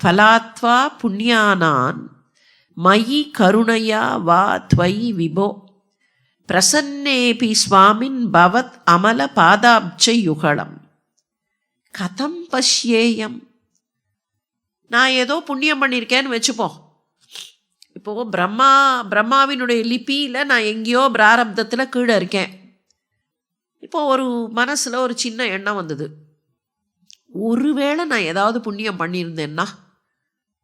ஃபலாத்வா புண்ணியானான் மயி கருணையா வா துவயி விபோ பிரசன்னேபி சுவாமின் பவத் அமல பாதாப்ஜ யுகலம் கதம் பஷ்யேயம் நான் ஏதோ புண்ணியம் பண்ணியிருக்கேன்னு வச்சுப்போம் இப்போது பிரம்மா பிரம்மாவினுடைய லிபியில் நான் எங்கேயோ பிராரப்தத்தில் கீழே இருக்கேன். இப்போ ஒரு மனசில் ஒரு சின்ன எண்ணம் வந்தது. ஒருவேளை நான் ஏதாவது புண்ணியம் பண்ணியிருந்தேன்னா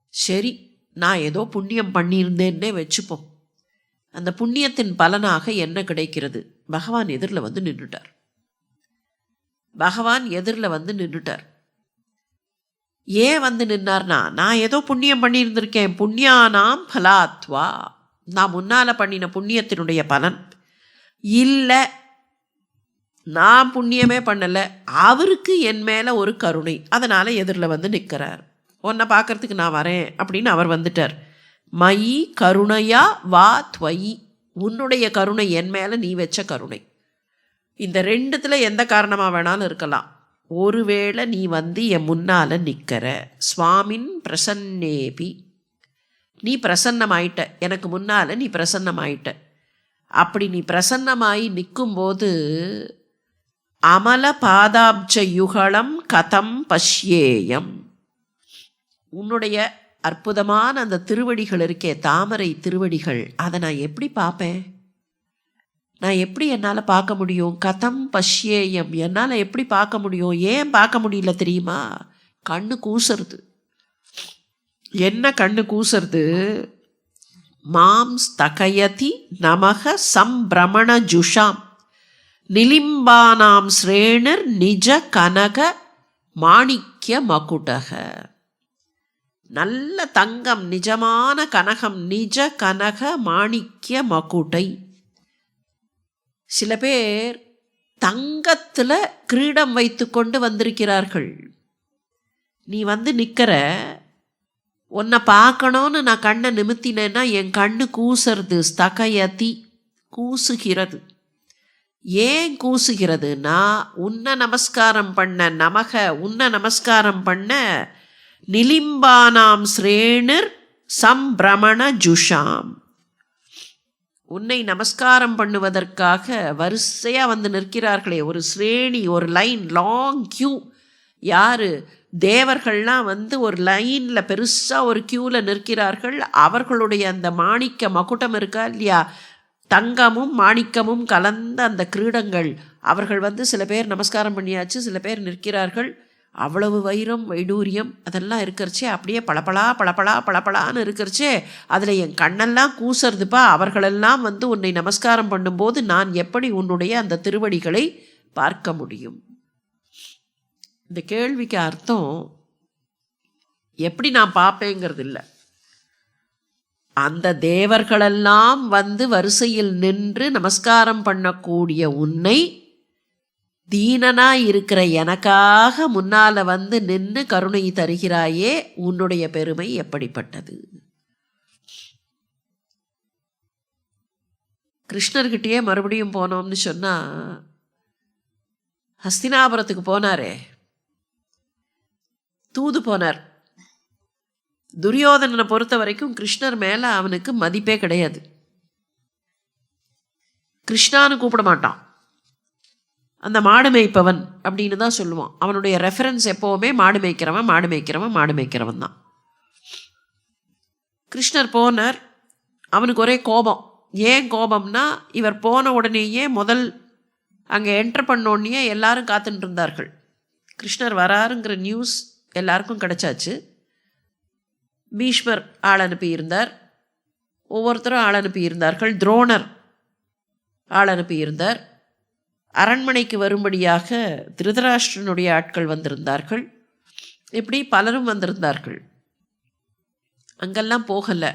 சரி நான் ஏதோ புண்ணியம் பண்ணியிருந்தேன்னே வச்சுப்போம். அந்த புண்ணியத்தின் பலனாக என்ன கிடைக்கிறது? பகவான் எதிரில் வந்து நின்றுட்டார். பகவான் எதிரில் வந்து நின்றுட்டார். ஏன் வந்து நின்னார்னா நான் ஏதோ புண்ணியம் பண்ணியிருந்திருக்கேன். புண்ணியானாம் பலாத்வா. நான் முன்னால் பண்ணின புண்ணியத்தினுடைய பலன். இல்லை நான் புண்ணியமே பண்ணலை. அவருக்கு என் மேலே ஒரு கருணை. அதனால் எதிரில் வந்து நிற்கிறார். உன்னை பார்க்கறதுக்கு நான் வரேன் அப்படின்னு அவர் வந்துட்டார். மயி கருணையா வா துவயி. உன்னுடைய கருணை என் மேலே நீ வச்ச கருணை. இந்த ரெண்டுத்தில் எந்த காரணமாக வேணாலும் இருக்கலாம். ஒருவேளை நீ வந்து என் முன்னால் நிற்கிற சுவாமின் பிரசன்னேபி. நீ பிரசன்னமாயிட்ட. எனக்கு முன்னால் நீ பிரசன்னமாயிட்ட. அப்படி நீ பிரசன்னமாயி நிற்கும்போது அமல பாதாப்ஜ யுகலம் கதம் பஷ்யேயம். உன்னுடைய அற்புதமான அந்த திருவடிகள் இருக்கே தாமரை திருவடிகள் அதை நான் எப்படி பார்ப்பேன்? நான் எப்படி என்னால் பார்க்க முடியும்? கதம் பஷ்யேயம். என்னால் எப்படி பார்க்க முடியும்? ஏன் பார்க்க முடியல தெரியுமா? கண்ணு கூசுறது. என்ன கண்ணு கூசுறது? மாம் ஸ்தகயதி நமக சம்பிரமண ஜுஷாம். நிலிம்பானாம் ஸ்ரேணர் நிஜ கனக மாணிக்ய மகுடக. நல்ல தங்கம் நிஜமான கனகம் நிஜ கனக மாணிக்க மகுடை. சில பேர் தங்கத்தில் கிரீடம் வைத்து கொண்டு வந்திருக்கிறார்கள். நீ வந்து நிற்கிற உன்னை பார்க்கணும்னு நான் கண்ணை நிமித்தினேன்னா என் கண்ணு கூசுறது ஸ்தகயதி கூசுகிறது. ஏன் கூசுகிறதுனா உன்னை நமஸ்காரம் பண்ண நமக உன்னை நமஸ்காரம் பண்ண நிலிம்பானாம் ஸ்ரேணிர் சம்பிரமண ஜுஷாம். உன்னை நமஸ்காரம் பண்ணுவதற்காக வரிசையாக வந்து நிற்கிறார்களே. ஒரு ஸ்ரேணி ஒரு லைன் லாங் கியூ யார்? தேவர்கள்லாம் வந்து ஒரு லைனில் பெருசாக ஒரு க்யூவில் நிற்கிறார்கள். அவர்களுடைய அந்த மாணிக்க மகுட்டம் இருக்கா இல்லையா? தங்கமும் மாணிக்கமும் கலந்த அந்த கிரீடங்கள். அவர்கள் வந்து சில பேர் நமஸ்காரம் பண்ணியாச்சு சில பேர் நிற்கிறார்கள். அவ்வளவு வைரம் வைடூரியம் அதெல்லாம் இருக்கிறச்சே அப்படியே பளபளா பளபளா பளபளான்னு இருக்கிறச்சே அதில் என் கண்ணெல்லாம் கூசுறதுப்பா. அவர்களெல்லாம் வந்து உன்னை நமஸ்காரம் பண்ணும்போது நான் எப்படி உன்னுடைய அந்த திருவடிகளை பார்க்க முடியும்? இந்த கேள்விக்கு அர்த்தம் எப்படி நான் பார்ப்பேங்கிறது இல்லை அந்த தேவர்களெல்லாம் வந்து வரிசையில் நின்று நமஸ்காரம் பண்ணக்கூடிய உன்னை தீனனா இருக்கிற எனக்காக முன்னால வந்து நின்று கருணை தருகிறாயே உன்னுடைய பெருமை எப்படிப்பட்டது? கிருஷ்ணர்கிட்டயே மறுபடியும் போனோம்னு சொன்னா ஹஸ்தினாபுரத்துக்கு போனாரே. தூது போனார். துரியோதனனை பொறுத்த வரைக்கும் கிருஷ்ணர் மேலே அவனுக்கு மதிப்பே கிடையாது. கிருஷ்ணான்னு கூப்பிட மாட்டான். அந்த மாடு மேய்ப்பவன் அப்படின்னு தான் சொல்லுவான். அவனுடைய ரெஃபரன்ஸ் எப்போவுமே மாடு மேய்க்கிறவன் மாடு மேய்க்கிறவன் மாடு மேய்க்கிறவன் தான். கிருஷ்ணர் போனார். அவனுக்கு ஒரே கோபம். ஏன் கோபம்னா இவர் போன உடனேயே முதல் அங்கே என்டர் பண்ணோடனே எல்லாரும் காத்துட்டு இருந்தார்கள். கிருஷ்ணர் வராருங்கிற நியூஸ் எல்லாருக்கும் கிடச்சாச்சு. பீஷ்மர் ஆள் அனுப்பியிருந்தார். ஒவ்வொருத்தரும் ஆள் அனுப்பியிருந்தார்கள். துரோணர் ஆள் அனுப்பியிருந்தார். அரண்மனைக்கு வரும்படியாக திருதராஷ்டிரனுடைய ஆட்கள் வந்திருந்தார்கள். இப்படி பலரும் வந்திருந்தார்கள். அங்கெல்லாம் போகலை.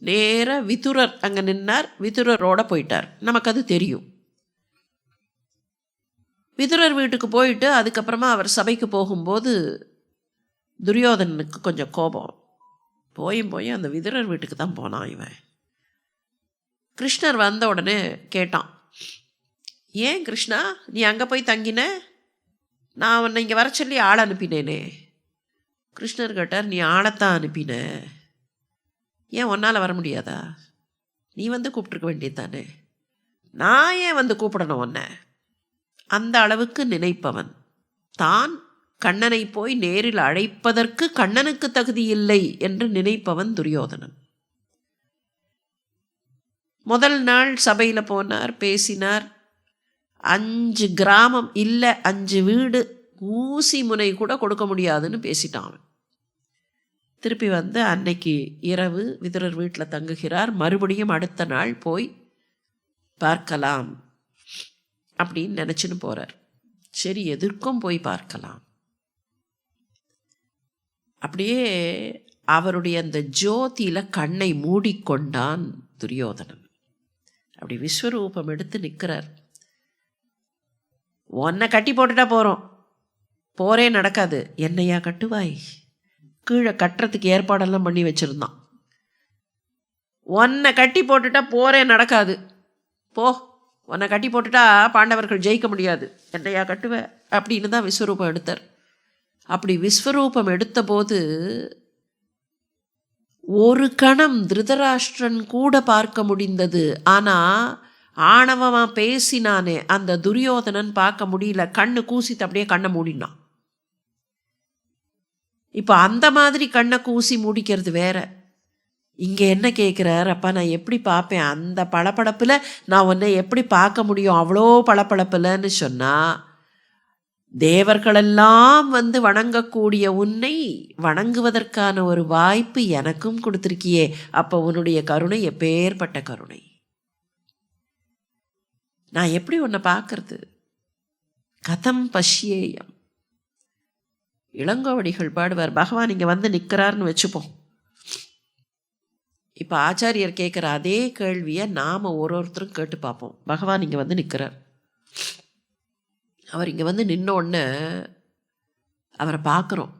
நேராக விதுரர் அங்கே நின்னார். விதுரரோட போயிட்டார். நமக்கு அது தெரியும். விதுரர் வீட்டுக்கு போயிட்டு அதுக்கப்புறமா அவர் சபைக்கு போகும்போது துரியோதனனுக்கு கொஞ்சம் கோபம். போயும் போய் அந்த விதுரர் வீட்டுக்கு தான் போனான் இவன். கிருஷ்ணர் வந்த உடனே கேட்டான். ஏன் கிருஷ்ணா? நீ அங்கே போய் தங்கின? நான் உன்னை இங்கே வர சொல்லி ஆள் அனுப்பினேனே. கிருஷ்ணர் கேட்டார் நீ ஆளைத்தான் அனுப்பின. ஏன் உன்னால் வர முடியாதா? நீ வந்து கூப்பிட்டுருக்க வேண்டியது தானே நான் ஏன் வந்து கூப்பிடணும் உன்னை? அந்த அளவுக்கு நினைப்பவன். தான் கண்ணனை போய் நேரில் அழைப்பதற்கு கண்ணனுக்கு தகுதி இல்லை என்று நினைப்பவன் துரியோதனன். முதல் நாள் சபையில் போனார் பேசினார். அஞ்சு கிராமம் இல்லை அஞ்சு வீடு ஊசி முனை கூட கொடுக்க முடியாதுன்னு பேசிட்டான் திருப்பி வந்து அன்னைக்கு இரவு விதுரர் வீட்டில் தங்குகிறார். மறுபடியும் அடுத்த நாள் போய் பார்க்கலாம் அப்படின்னு நினச்சின்னு போகிறார் சரி எதற்கும் போய் பார்க்கலாம். அப்படியே அவருடைய அந்த ஜோதியில் கண்ணை மூடிக்கொண்டான் துரியோதனன். அப்படி விஸ்வரூபம் எடுத்து நிற்கிறார் உன்னை கட்டி போட்டுட்டா போகிறோம் போரே நடக்காது. என்னையா கட்டுவாய்? கீழே கட்டுறதுக்கு ஏற்பாடெல்லாம் பண்ணி வச்சுருந்தான். உன்னை கட்டி போட்டுட்டா போரே நடக்காது. போ. உன்னை கட்டி போட்டுட்டா பாண்டவர்கள் ஜெயிக்க முடியாது. என்னையா கட்டுவ? அப்படின்னு தான் விஸ்வரூபம் எடுத்தார். அப்படி விஸ்வரூபம் எடுத்தபோது ஒரு கணம் திருதராஷ்டிரன் கூட பார்க்க முடிந்தது. ஆனால் ஆணவமாக பேசினானே அந்த துரியோதனன் பார்க்க முடியல. கண்ணு கூசித்து அப்படியே கண்ணை மூடினான். இப்போ அந்த மாதிரி கண்ணை கூசி மூடிக்கிறது வேற. இங்கே என்ன கேட்குறார் அப்பா நான் எப்படி பார்ப்பேன்? அந்த பளபளப்பில் நான் உன்னை எப்படி பார்க்க முடியும்? அவ்வளோ பளபளப்பில்ன்னு சொன்னால் தேவர்களெல்லாம் வந்து வணங்கக்கூடிய உன்னை வணங்குவதற்கான ஒரு வாய்ப்பு எனக்கும் கொடுத்துருக்கியே. அப்போ உன்னுடைய கருணை எப்பேற்பட்ட கருணை. நான் எப்படி உன்னை பார்க்கறது? கதம் பஷ்யேயம் இளங்கோவடிகள் பாடுவார் பகவான் இங்கே வந்து நிற்கிறார்னு வச்சுப்போம். இப்போ ஆச்சாரியர் கேட்குற அதே கேள்வியை நாம் ஒரு ஒருத்தரும் கேட்டு பார்ப்போம். பகவான் இங்கே வந்து நிற்கிறார் அவர் இங்கே வந்து நின்னோடனே அவரை பார்க்குறோம்.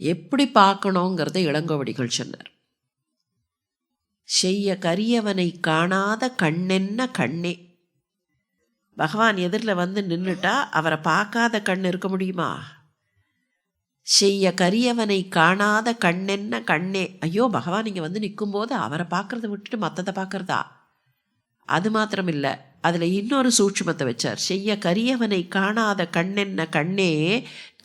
எப்படி பார்க்கணுங்கிறத இளங்கோவடிகள் சொன்னார். செய்ய கரியவனை காணாத கண்ணென்ன கண்ணே. பகவான் எதிரில் வந்து நின்றுட்டா அவரை பார்க்காத கண் இருக்க முடியுமா? செய்ய கரியவனை காணாத கண்ணென்ன கண்ணே. ஐயோ பகவான் இங்கே வந்து நிற்கும்போது அவரை பார்க்குறத விட்டுட்டு மற்றதை பார்க்குறதா? அது மாத்திரம் இல்லை அதில் இன்னொரு சூட்சுமத்தை வச்சார். செய்ய கரியவனை காணாத கண்ணென்ன கண்ணே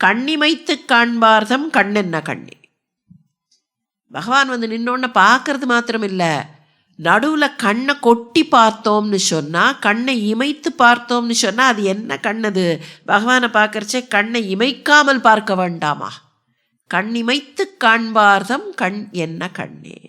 கண்ணிமைத்து காண்பார்தம் கண்ணென்ன கண்ணே. பகவான் வந்து நின்னோன்னு பார்க்கறது மாத்திரம் இல்லை நடுவில் கண்ணை கொட்டி பார்த்தோம்னு சொன்னால் கண்ணை இமைத்து பார்த்தோம்னு சொன்னால் அது என்ன கண்ணது? பகவானை பார்க்கறச்சே கண்ணை இமைக்காமல் பார்க்க வேண்டாமா? கண் இமைத்து காண்பார்தம் கண் என்ன கண்ணே?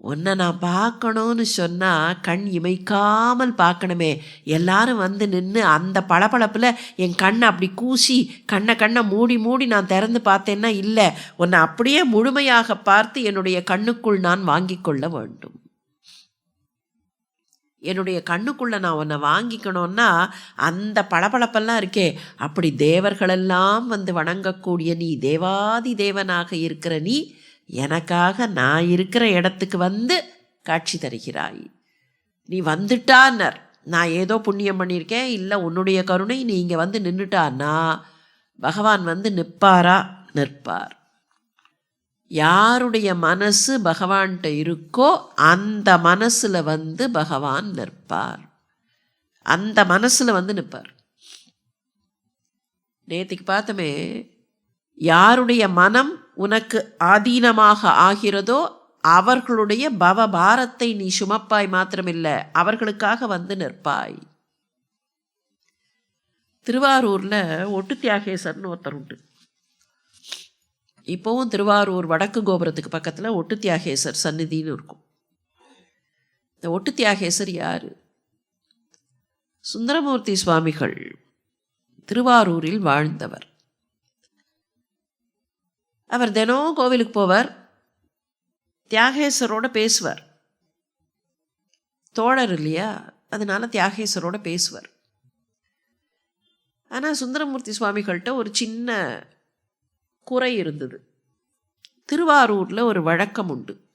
உன்னை நான் பார்க்கணும்னு சொன்னால் கண் இமைக்காமல் பார்க்கணுமே. எல்லாரும் வந்து நின்று அந்த பளபளப்பில் என் கண்ணை அப்படி கூசி கண்ணை கண்ணை மூடி மூடி நான் திறந்து பார்த்தேன்னா இல்லை. உன்னை அப்படியே முழுமையாக பார்த்து என்னுடைய கண்ணுக்குள் நான் வாங்கி கொள்ள வேண்டும். என்னுடைய கண்ணுக்குள்ளே நான் உன்னை வாங்கிக்கணும்னா அந்த பளபளப்பெல்லாம் இருக்கே. அப்படி தேவர்களெல்லாம் வந்து வணங்கக்கூடிய நீ தேவாதி தேவனாக இருக்கிற நீ எனக்காக நான் இருக்கிற இடத்துக்கு வந்து காட்சி தருகிறாய். நீ வந்துட்டான்னர். நான் ஏதோ புண்ணியம் பண்ணியிருக்கேன். இல்லை உன்னுடைய கருணை நீ இங்கே வந்து நின்றுட்டான்னா பகவான் வந்து நிற்பாரா? நிற்பார். யாருடைய மனசு பகவான்கிட்ட இருக்கோ அந்த மனசில் வந்து பகவான் நிற்பார். அந்த மனசில் வந்து நிற்பார். நேற்றுக்கு பார்த்தோமே யாருடைய மனம் உனக்கு ஆதீனமாக ஆகிறதோ அவர்களுடைய பவ பாரத்தை நீ சுமப்பாய் மாத்திரமில்லை அவர்களுக்காக வந்து நிற்பாய். திருவாரூரில் ஒட்டு தியாகேசர்னு ஒருத்தர் உண்டு. இப்போவும் திருவாரூர் வடக்கு கோபுரத்துக்கு பக்கத்தில் ஒட்டு தியாகேசர் சந்நிதின்னு இருக்கும். இந்த ஒட்டு தியாகேசர் யார்? சுந்தரமூர்த்தி சுவாமிகள் திருவாரூரில் வாழ்ந்தவர். அவர் தினம் கோவிலுக்கு போவார். தியாகேஸ்வரோட பேசுவார். தோழர் இல்லையா? அதனால தியாகேஸ்வரோட பேசுவார். ஆனால் சுந்தரமூர்த்தி சுவாமிகள்கிட்ட ஒரு சின்ன குறை இருந்தது. திருவாரூரில் ஒரு வழக்கம் உண்டு.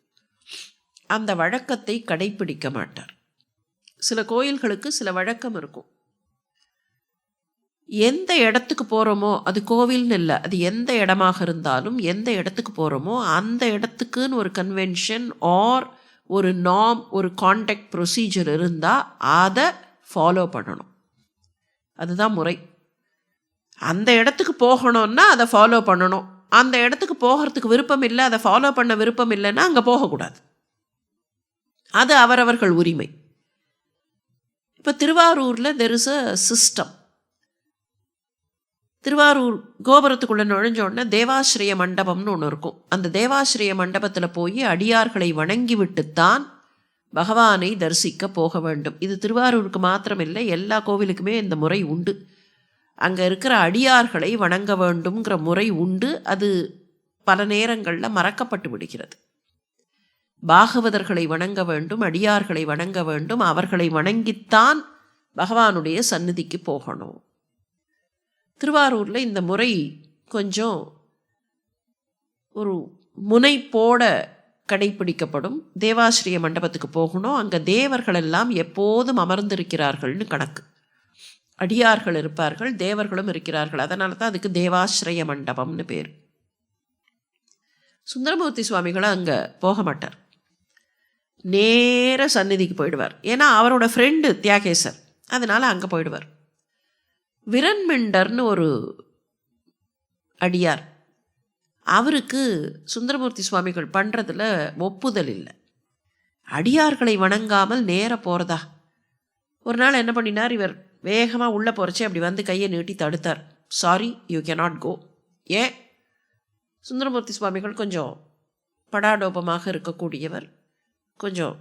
அந்த வழக்கத்தை கடைப்பிடிக்க மாட்டார். சில கோயில்களுக்கு சில வழக்கம் இருக்கும். எந்த இடத்துக்கு போகிறோமோ அது கோவில்னு இல்லை அது எந்த இடமாக இருந்தாலும் எந்த இடத்துக்கு போகிறோமோ அந்த இடத்துக்குன்னு ஒரு கன்வென்ஷன் ஆர் ஒரு நாம் ஒரு காண்டாக்ட் ப்ரொசீஜர் இருந்தால் அதை ஃபாலோ பண்ணணும். அதுதான் முறை. அந்த இடத்துக்கு போகணும்னா அதை ஃபாலோ பண்ணணும். அந்த இடத்துக்கு போகிறதுக்கு விருப்பம் இல்லை அதை ஃபாலோ பண்ண விருப்பம் இல்லைன்னா அங்கே போகக்கூடாது. அது அவரவர்கள் உரிமை. இப்போ திருவாரூரில் there is a system Thiruvarur கோபுரத்துக்குள்ளே நுழைஞ்ச உடனே தேவாசிரிய மண்டபம்னு ஒன்று இருக்கும். அந்த தேவாசிரிய மண்டபத்தில் போய் அடியார்களை வணங்கி விட்டுத்தான் பகவானை தரிசிக்க போக வேண்டும். இது திருவாரூருக்கு மாத்திரமில்லை எல்லா கோவிலுக்குமே இந்த முறை உண்டு. அங்கே இருக்கிற அடியார்களை வணங்க வேண்டும்ங்கிற முறை உண்டு. அது பல நேரங்களில் மறக்கப்பட்டு விடுகிறது. பாகவதர்களை வணங்க வேண்டும் அடியார்களை வணங்க வேண்டும் அவர்களை வணங்கித்தான் பகவானுடைய சந்நிதிக்கு போகணும். திருவாரூரில் இந்த முறை கொஞ்சம் ஒரு முனைப்போட கடைப்பிடிக்கப்படும். தேவாசிரிய மண்டபத்துக்கு போகணும். அங்கே தேவர்கள் எல்லாம் எப்போதும் அமர்ந்திருக்கிறார்கள்னு கணக்கு. அடியார்கள் இருப்பார்கள் தேவர்களும் இருக்கிறார்கள். அதனால தான் அதுக்கு தேவாசிரிய மண்டபம்னு பேர். சுந்தரமூர்த்தி சுவாமிகளும் அங்கே போக மாட்டார். நேர சந்நிதிக்கு போயிடுவார். ஏன்னா அவரோட ஃப்ரெண்டு தியாகேசர். அதனால் அங்கே போயிடுவார். விரண்மிண்டர்னு ஒரு அடியார். அவருக்கு சுந்தரமூர்த்தி சுவாமிகள் பண்ணுறதுல ஒப்புதல் இல்லை. அடியார்களை வணங்காமல் நேர போகிறதா ஒரு நாள் என்ன பண்ணினார்? இவர் வேகமாக உள்ளே போகிறச்சே அப்படி வந்து கையை நீட்டி தடுத்தார். Sorry you can not go ஏன்? சுந்தரமூர்த்தி சுவாமிகள் கொஞ்சம் படாடோபமாக இருக்கக்கூடியவர். கொஞ்சம்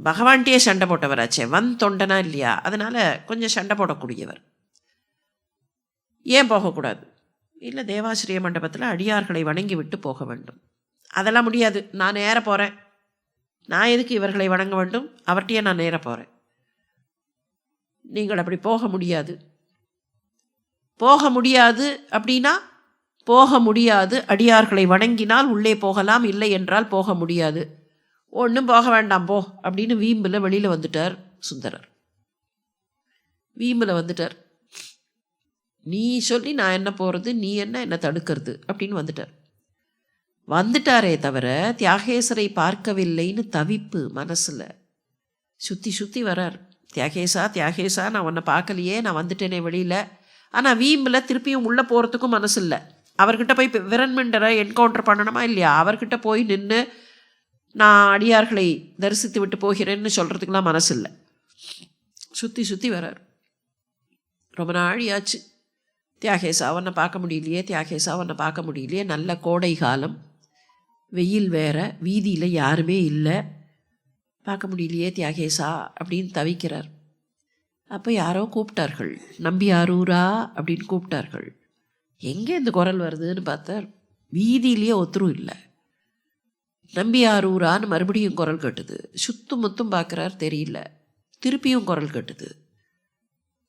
பகவான்கிட்டயே சண்டை போட்டவராச்சே வன் தொண்டனா இல்லையா? அதனால் கொஞ்சம் சண்டை போடக்கூடியவர். ஏன் போகக்கூடாது? இல்லை தேவாசிரிய மண்டபத்தில் அடியார்களை வணங்கி விட்டு போக வேண்டும். அதெல்லாம் முடியாது. நான் நேர போகிறேன் நான் எதுக்கு இவர்களை வணங்க வேண்டும்? அவர்கிட்டயே நான் நேர போகிறேன் நீங்கள் அப்படி போக முடியாது. போக முடியாது அப்படின்னா போக முடியாது. அடியார்களை வணங்கினால் உள்ளே போகலாம். இல்லை என்றால் போக முடியாது. ஒன்றும் போக வேண்டாம். போ அப்படின்னு வீம்பில் வெளியில் வந்துட்டார் சுந்தரர். வீம்பில் வந்துட்டார். நீ சொல்லி நான் என்ன போகிறது நீ என்ன என்னை தடுக்கிறது அப்படின்னு வந்துட்டார். வந்துட்டாரே தவிர தியாகேசரை பார்க்கவில்லைன்னு தவிப்பு மனசில். சுற்றி சுற்றி வரார். தியாகேசா தியாகேசா நான் உன்னை பார்க்கலையே நான் வந்துட்டேனே வெளியில். ஆனால் வீம்பில் திருப்பியும் உள்ளே போகிறதுக்கும் மனசு இல்லை. அவர்கிட்ட போய் விரன்மெண்டரை என்கவுண்டர் பண்ணணுமா இல்லையா? அவர்கிட்ட போய் நின்று நான் அடியார்களை தரிசித்து விட்டு போகிறேன்னு சொல்கிறதுக்கெலாம் மனசு இல்லை. சுற்றி சுற்றி வரார். ரொம்ப நாழியாச்சு தியாகேசாவனை பார்க்க முடியலையே தியாகேசாவனை பார்க்க முடியலையே. நல்ல கோடை காலம். வெயில் வேற வீதியில் யாருமே இல்லை. பார்க்க முடியலையே தியாகேசா அப்படின்னு தவிக்கிறார். அப்போ யாரோ கூப்பிட்டார்கள். நம்பி ஆரூரா அப்படின்னு கூப்பிட்டார்கள். எங்கே இந்த குரல் வருதுன்னு பார்த்தார். வீதியிலேயே ஒத்துரும் இல்லை. நம்பி ஆரூரான்னு மறுபடியும் குரல் கட்டுது. சுத்தும் முத்தும் பார்க்குறார் தெரியல. திருப்பியும் குரல் கட்டுது.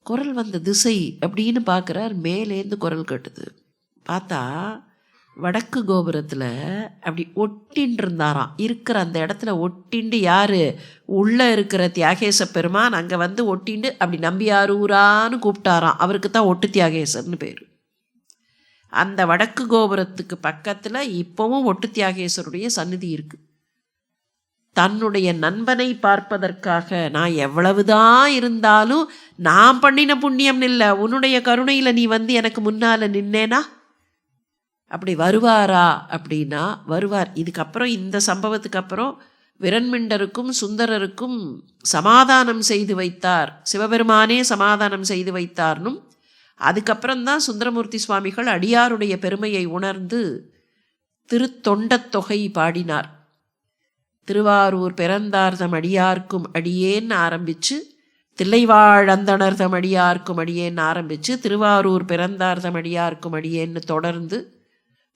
குரல் வந்த திசை அப்படின்னு பார்க்குறார் மேலேருந்து குரல் கட்டுது. பார்த்தா வடக்கு கோபுரத்தில் அப்படி ஒட்டின்னு இருந்தாராம் இருக்கிற அந்த இடத்துல ஒட்டிண்டு யார்? உள்ளே இருக்கிற தியாகேச பெருமான் அங்கே வந்து ஒட்டிண்டு அப்படி நம்பியாரூரான்னு கூப்பிட்டாராம். அவருக்கு தான் ஒட்டு தியாகேசர்னு பேர். அந்த வடக்கு கோபுரத்துக்கு பக்கத்தில் இப்போவும் ஒட்டு தியாகேசருடைய சந்நிதி இருக்குது தன்னுடைய நண்பனை பார்ப்பதற்காக நான் எவ்வளவுதான் இருந்தாலும் நான் பண்ணின புண்ணியம் இல்லை உன்னுடைய கருணையில் நீ வந்து எனக்கு முன்னால் நின்னேனா? அப்படி வருவாரா அப்படின்னா வருவார். இதுக்கப்புறம் இந்த சம்பவத்துக்கு அப்புறம் விரண்மிண்டருக்கும் சுந்தரருக்கும் சமாதானம் செய்து வைத்தார். சிவபெருமானே சமாதானம் செய்து வைத்தார்னும் அதுக்கப்புறம்தான் சுந்தரமூர்த்தி சுவாமிகள் அடியாருடைய பெருமையை உணர்ந்து திருத்தொண்டத் தொகை பாடினார். திருவாரூர் பிறந்தார்தம் அடியார்க்கும் அடியேன்னு ஆரம்பித்து தில்லைவாழந்தனர் தம் அடியார்க்கும் அடியேன்னு ஆரம்பித்து திருவாரூர் பிறந்தார்தம் அடியார்க்கும் அடியேன்னு தொடர்ந்து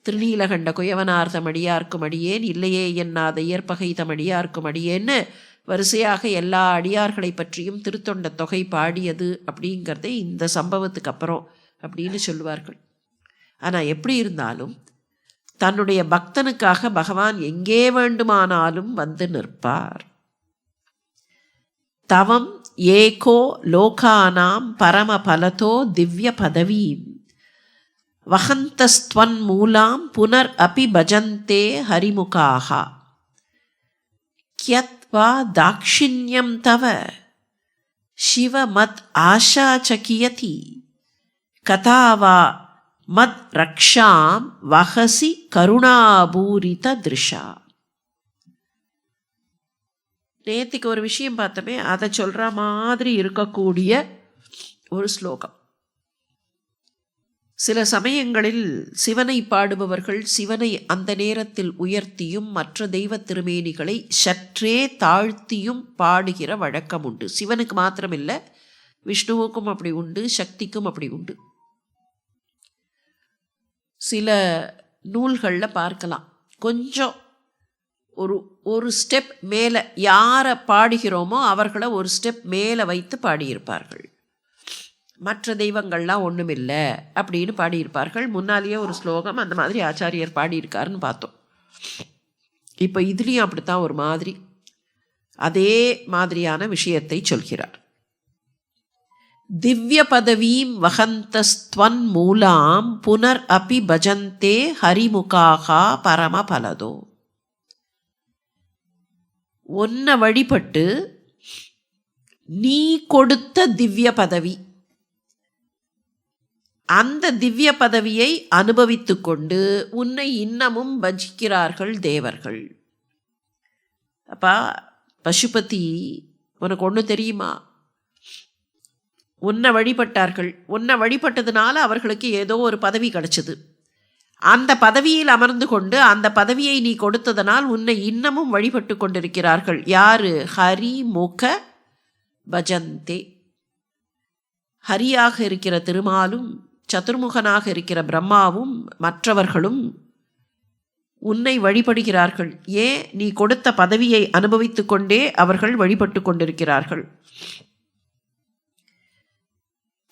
திருநீலகண்ட குயவனார்தம் அடியார்க்கும் அடியேன் இல்லையே என்னாத இயற்பகை தம் அடியார்க்கும் அடியேன்னு வரிசையாக எல்லா அடியார்களை பற்றியும் திருத்தொண்ட தொகை பாடியது அப்படிங்கிறதே இந்த சம்பவத்துக்கு அப்புறம் அப்படின்னு சொல்லுவார்கள் ஆனால் எப்படி இருந்தாலும் தன்னுடைய பக்தனுக்காக பகவான் எங்கே வேண்டுமானாலும் வந்து நிற்பார். தவம் ஏகோ லோகானாம் பரம பலதோ திவ்ய பதவீம். வகந்தஸ்துவன் மூலாம் புனர் அபி பஜந்தே ஹரிமுகாக கியத்வா தாக்ஷிணியம் தவ. சிவமத் ஆஷா ச கியதி. கதாவா மத் ரக்ஷாம் வகசி கருணாபூரித திருஷா. நேத்திக்கு ஒரு விஷயம் பார்த்தோமே அதை சொல்கிற மாதிரி இருக்கக்கூடிய ஒரு ஸ்லோகம். சில சமயங்களில் சிவனை பாடுபவர்கள் சிவனை அந்த நேரத்தில் உயர்த்தியும் மற்ற தெய்வ திருமேனிகளை சற்றே தாழ்த்தியும் பாடுகிற வழக்கம் உண்டு. சிவனுக்கு மாத்திரமில்லை விஷ்ணுவுக்கும் அப்படி உண்டு சக்திக்கும் அப்படி உண்டு. சில நூல்களில் பார்க்கலாம். கொஞ்சம் ஒரு ஒரு ஸ்டெப் மேலே யாரை பாடுகிறோமோ அவர்களை ஒரு ஸ்டெப் மேலே வைத்து பாடியிருப்பார்கள். மற்ற தெய்வங்கள்லாம் ஒன்றுமில்லை அப்படின்னு பாடியிருப்பார்கள். முன்னாலேயே ஒரு ஸ்லோகம் அந்த மாதிரி ஆச்சாரியர் பாடியிருக்காருன்னு பார்த்தோம். இப்போ இதுலேயும் அப்படித்தான் ஒரு மாதிரி அதே மாதிரியான விஷயத்தை சொல்கிறார். திவ்ய பதவீம் வகந்தஸ்துவன் மூலாம் புனர் அபி பஜந்தே ஹரிமுகாகா பரம பலதோ ஒன்ன வழிபட்டு நீ கொடுத்த திவ்ய பதவி அந்த திவ்ய பதவியை அனுபவித்து கொண்டு உன்னை இன்னமும் பஜிக்கிறார்கள் தேவர்கள். அப்பா பசுபதி உனக்கு ஒன்று தெரியுமா? உன்னை வழிபட்டார்கள். உன்னை வழிபட்டதுனால அவர்களுக்கு ஏதோ ஒரு பதவி கிடைச்சது. அந்த பதவியில் அமர்ந்து கொண்டு அந்த பதவியை நீ கொடுத்ததனால் உன்னை இன்னமும் வழிபட்டு கொண்டிருக்கிறார்கள். யாரு? ஹரி முக பஜந்தே. ஹரியாக இருக்கிற திருமாலும் சதுர்முகனாக இருக்கிற பிரம்மாவும் மற்றவர்களும் உன்னை வழிபடுகிறார்கள். ஏன்? நீ கொடுத்த பதவியை அனுபவித்து கொண்டே அவர்கள் வழிபட்டு கொண்டிருக்கிறார்கள்.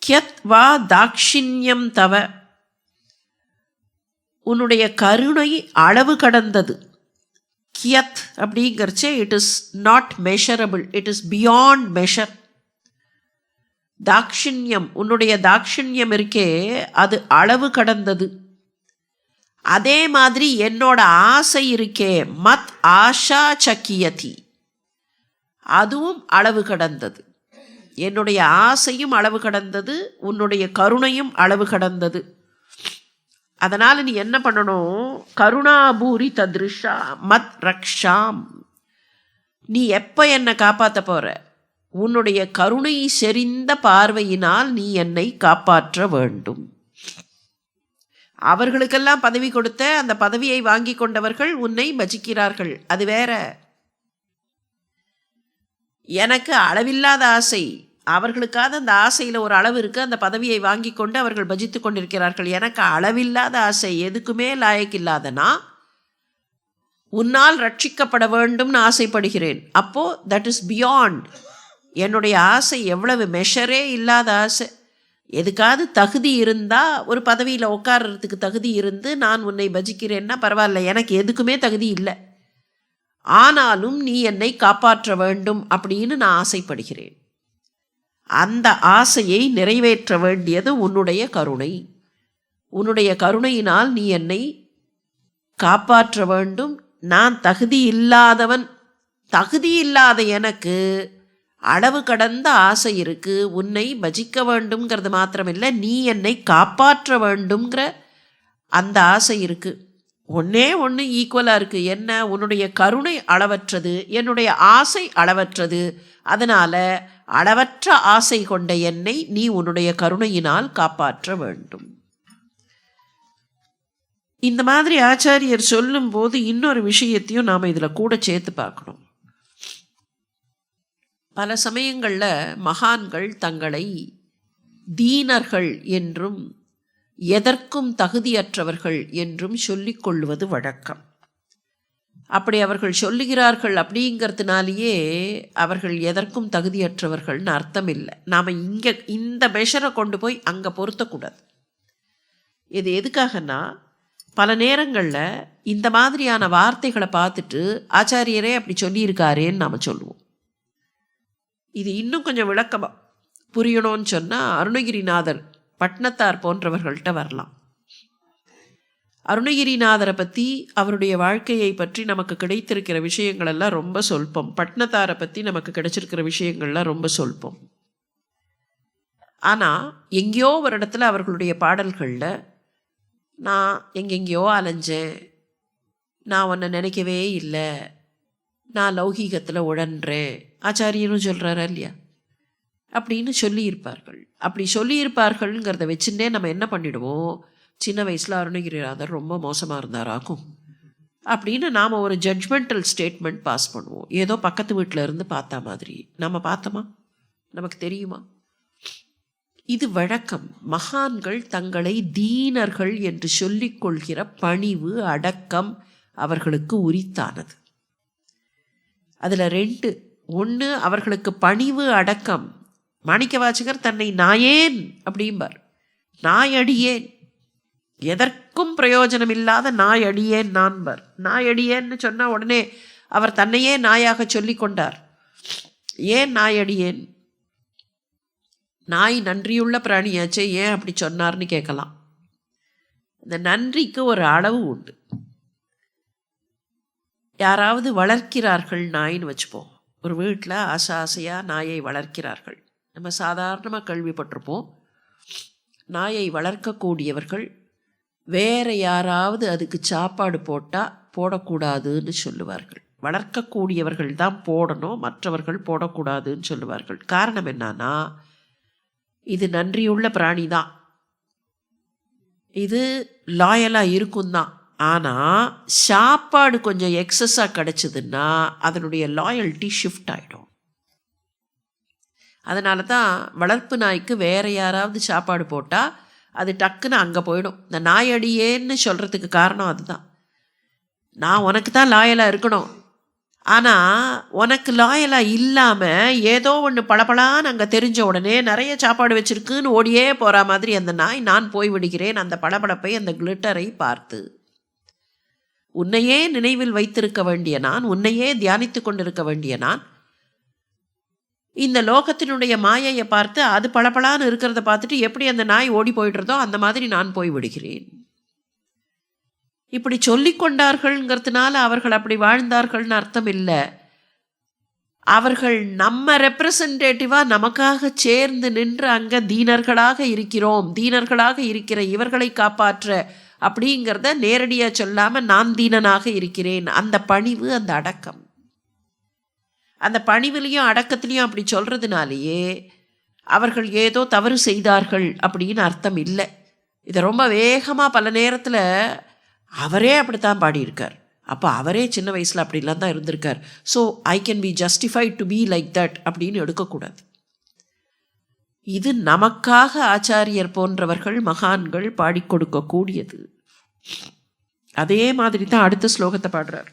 கியத் வா தாக்ஷிண்யம் தவ. உன்னுடைய கருணை அளவு கடந்தது. கியத் அப்படிங்கிறச்சே it is not measurable it is beyond measure தாக்ஷிண்யம் உன்னுடைய தாக்ஷிண்யம் இருக்கே அது அளவு கடந்தது. அதே மாதிரி என்னோட ஆசை இருக்கே மத் ஆஷா சக்கியதி. அதுவும் அளவு கடந்தது. என்னுடைய ஆசையும் அளவு கடந்தது உன்னுடைய கருணையும் அளவு கடந்தது. அதனால் நீ என்ன பண்ணணும்? கருணாபூரி தத்ருஷா மத் ரக்ஷாம். நீ எப்போ என்னை காப்பாற்ற போகிற உன்னுடைய கருணை செறிந்த பார்வையினால் நீ என்னை காப்பாற்ற வேண்டும். அவர்களுக்கெல்லாம் பதவி கொடுத்த அந்த பதவியை வாங்கி கொண்டவர்கள் உன்னை பஜிக்கிறார்கள். அது வேற. எனக்கு அளவில்லாத ஆசை. அவர்களுக்காக அந்த ஆசையில் ஒரு அளவு இருக்குது அந்த பதவியை வாங்கி கொண்டு அவர்கள் பஜித்து கொண்டிருக்கிறார்கள். எனக்கு அளவில்லாத ஆசை. எதுக்குமே லாயக்கில்லாதனா உன்னால் ரட்சிக்கப்பட வேண்டும்னு ஆசைப்படுகிறேன். அப்போது தட் இஸ் பியாண்ட் என்னுடைய ஆசை எவ்வளவு மெஷரே இல்லாத ஆசை. எதுக்காவது தகுதி இருந்தால் ஒரு பதவியில் உட்கார்றதுக்கு தகுதி இருந்து நான் உன்னை பஜிக்கிறேன்னா பரவாயில்ல. எனக்கு எதுக்குமே தகுதி இல்லை. ஆனாலும் நீ என்னை காப்பாற்ற வேண்டும் அப்படின்னு நான் ஆசைப்படுகிறேன். அந்த ஆசையை நிறைவேற்ற வேண்டியது உன்னுடைய கருணை. உன்னுடைய கருணையினால் நீ என்னை காப்பாற்ற வேண்டும். நான் தகுதி இல்லாதவன் தகுதி இல்லாத எனக்கு அளவு கடந்த ஆசை இருக்கு. உன்னை பஜிக்க வேண்டும்ங்கிறது மாத்திரமில்லை நீ என்னை காப்பாற்ற வேண்டும்ங்கிற அந்த ஆசை இருக்குது ஒன்னே ஒன்று ஈக்குவலாக இருக்குது என்ன? உன்னுடைய கருணை அளவற்றது என்னுடைய ஆசை அளவற்றது. அதனால் அளவற்ற ஆசை கொண்ட என்னை நீ உன்னுடைய கருணையினால் காப்பாற்ற வேண்டும். இந்த மாதிரி ஆச்சாரியர் சொல்லும்போது இன்னொரு விஷயத்தையும் நாம் இதில் கூட சேர்த்து பார்க்கணும். பல சமயங்களில் மகான்கள் தங்களை தீனர்கள் என்றும் எதற்கும் தகுதியற்றவர்கள் என்றும் சொல்லிக் கொள்ளுவது வழக்கம். அப்படி அவர்கள் சொல்லுகிறார்கள் அப்படிங்கிறதுனாலேயே அவர்கள் எதற்கும் தகுதியற்றவர்கள்னு அர்த்தம் இல்லை நாம் இங்கே இந்த மெஷரை கொண்டு போய் அங்கே பொருத்தக்கூடாது. இது எதுக்காகன்னா பல நேரங்களில் இந்த மாதிரியான வார்த்தைகளை பார்த்துட்டு ஆச்சாரியரே அப்படி சொல்லியிருக்காரேன்னு நாம் சொல்லுவோம். இது இன்னும் கொஞ்சம் விளக்கமாக புரியணும்னு சொன்னால் அருணகிரிநாதர் பட்னத்தார் போன்றவர்கள்ட்ட வரலாம். அருணகிரிநாதரை பற்றி அவருடைய வாழ்க்கையை பற்றி நமக்கு கிடைத்திருக்கிற விஷயங்கள் எல்லாம் ரொம்ப சொல்பம். பட்னத்தாரை பற்றி நமக்கு கிடைச்சிருக்கிற விஷயங்கள்லாம் ரொம்ப சொல்பம். ஆனால் எங்கேயோ ஒரு இடத்துல அவர்களுடைய பாடல்களில் நான் எங்கெங்கேயோ அலைஞ்சேன். நான் உன்னை நினைக்கவே இல்லை. நான் லௌகீகத்தில் உழன்றேன். ஆச்சாரியரும் சொல்கிறாரா இல்லையா? அப்படின்னு சொல்லியிருப்பார்கள். அப்படி சொல்லியிருப்பார்கள்ங்கிறத வச்சுட்டே நம்ம என்ன பண்ணிடுவோம்? சின்ன வயசில் அருணகிரிநாதர் ரொம்ப மோசமாக இருந்தாராக்கும். அப்படின்னு நாம் ஒரு ஜட்ஜ்மெண்டல் ஸ்டேட்மெண்ட் பாஸ் பண்ணுவோம். ஏதோ பக்கத்து வீட்டில் இருந்து பார்த்தா மாதிரி. நம்ம பார்த்தோமா? நமக்கு தெரியுமா? இது வழக்கம். மகான்கள் தங்களை தீனர்கள் என்று சொல்லிக்கொள்கிற பணிவு அடக்கம் அவர்களுக்கு உரித்தானது. அதில் ரெண்டு. ஒன்று அவர்களுக்கு பணிவு அடக்கம். மாணிக்க வாசகர் தன்னை நாயேன் அப்படிம்பார். நாயடியேன். எதற்கும் பிரயோஜனம் இல்லாத நாய் அடியேன் நான்பார். நாய் அடியேன்னு சொன்ன உடனே அவர் தன்னையே நாயாக சொல்லிக் கொண்டார். ஏன் நாய் அடியேன் நாய் நன்றியுள்ள பிராணியாச்சே ஏன் அப்படி சொன்னார்னு கேட்கலாம். இந்த நன்றிக்கு ஒரு அளவு உண்டு. யாராவது வளர்க்கிறார்கள் நாயின்னு வச்சுப்போம். ஒரு வீட்டில் ஆசை ஆசையாக நாயை வளர்க்கிறார்கள். நம்ம சாதாரணமாக கேள்விப்பட்டிருப்போம். நாயை வளர்க்கக்கூடியவர்கள் வேற யாராவது அதுக்கு சாப்பாடு போட்டால் போடக்கூடாதுன்னு சொல்லுவார்கள். வளர்க்கக்கூடியவர்கள் தான் போடணும் மற்றவர்கள் போடக்கூடாதுன்னு சொல்லுவார்கள். காரணம் என்னன்னா இது நன்றியுள்ள பிராணி தான் இது லாயலாக இருக்கும் தான் ஆனால் சாப்பாடு கொஞ்சம் எக்ஸஸாக கிடச்சிதுன்னா அதனுடைய லாயல்ட்டி ஷிஃப்ட் ஆகிடும் அதனால தான் வளர்ப்பு நாய்க்கு வேறு யாராவது சாப்பாடு போட்டால் அது டக்குன்னு அங்கே போயிடும். இந்த நாய் அடியேன்னு சொல்கிறதுக்கு காரணம் அதுதான். நான் உனக்கு தான் லாயலாக இருக்கணும். ஆனால் உனக்கு லாயலாக இல்லாமல் ஏதோ ஒன்று பளபளான்னு அங்கே தெரிஞ்ச உடனே நிறைய சாப்பாடு வச்சுருக்குன்னு ஓடியே போகிற மாதிரி அந்த நாய் நான் போய் விடுகிறேன். அந்த பளபளப்பை அந்த கிளிட்டரை பார்த்து. உன்னையே நினைவில் வைத்திருக்க வேண்டிய நான் உன்னையே தியானித்து கொண்டிருக்க வேண்டிய நான் இந்த லோகத்தினுடைய மாயையை பார்த்து அது பளபளான்னு இருக்கிறத பார்த்துட்டு எப்படி அந்த நாய் ஓடி போயிடுறதோ அந்த மாதிரி நான் போய் விடுகிறேன். இப்படி சொல்லி கொண்டார்கள்ங்கிறதுனால அவர்கள் அப்படி வாழ்ந்தார்கள்னு அர்த்தம் இல்லை. அவர்கள் நம்ம ரெப்ரசன்டேட்டிவாக நமக்காக சேர்ந்து நின்று அங்கே தீனர்களாக இருக்கிறோம் தீனர்களாக இருக்கிற இவர்களை காப்பாற்ற அப்படிங்கிறத நேரடியாக சொல்லாமல் நான் தீனனாக இருக்கிறேன். அந்த பணிவு அந்த அடக்கம். அந்த பணிவிலையும் அடக்கத்துலேயும் அப்படி சொல்கிறதுனாலேயே அவர்கள் ஏதோ தவறு செய்தார்கள் அப்படின்னு அர்த்தம் இல்லை. இதை ரொம்ப வேகமாக பல நேரத்தில் அவரே அப்படித்தான் பாடியிருக்கார். அப்போ அவரே சின்ன வயசில் அப்படிலாம் தான் இருந்திருக்கார். So I can be justified to be like that அப்படின்னு எடுக்கக்கூடாது. இது நமக்காக ஆச்சாரியர் போன்றவர்கள் மகான்கள் பாடிக்கொடுக்கக்கூடியது அதே மாதிரி தான் அடுத்த ஸ்லோகத்தை பாடுறார்.